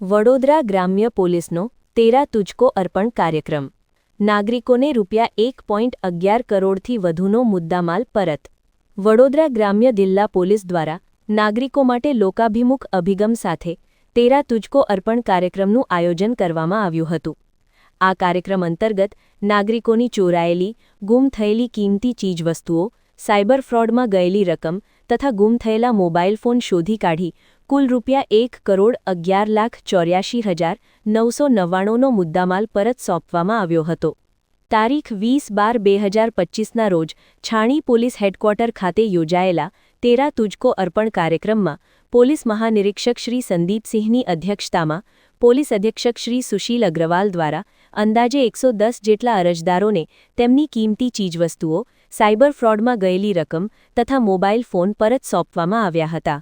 વડોદરા ગ્રામ્ય પોલીસનો તેરા તુજકો અર્પણ કાર્યક્રમ. નાગરિકોને રૂપિયા એક પોઈન્ટ અગિયાર કરોડથી વધુનો મુદ્દામાલ પરત. વડોદરા ગ્રામ્ય દિલ્લા પોલીસ દ્વારા નાગરિકો માટે લોકાભિમુખ અભિગમ સાથે તેરા તુજકો અર્પણ કાર્યક્રમનું આયોજન કરવામાં આવ્યું હતું. આ કાર્યક્રમ અંતર્ગત નાગરિકોની ચોરાયેલી, ગુમ થયેલી કિંમતી ચીજવસ્તુઓ, સાયબર ફ્રોડમાં ગયેલી રકમ તથા ગુમ થયેલા મોબાઈલ ફોન શોધી કાઢી કુલ રૂપિયા એક કરોડ અગિયાર લાખ ચોર્યાશી હજાર નવસો નવ્વાણુંનો મુદ્દામાલ પરત સોંપવામાં આવ્યો હતો. તારીખ વીસ બાર બે હજાર પચ્ચીસના રોજ છાણી પોલીસ હેડક્વાર્ટર ખાતે યોજાયેલા તેરા તુજકો અર્પણ કાર્યક્રમમાં પોલીસ મહાનિરીક્ષક શ્રી સંદીપસિંહની અધ્યક્ષતામાં પોલીસ અધિક્ષક શ્રી સુશીલ અગ્રવાલ દ્વારા અંદાજે એકસો જેટલા અરજદારોને તેમની કિંમતી ચીજવસ્તુઓ, સાયબર ફ્રોડમાં ગયેલી રકમ તથા મોબાઈલ ફોન પરત સોંપવામાં આવ્યા હતા.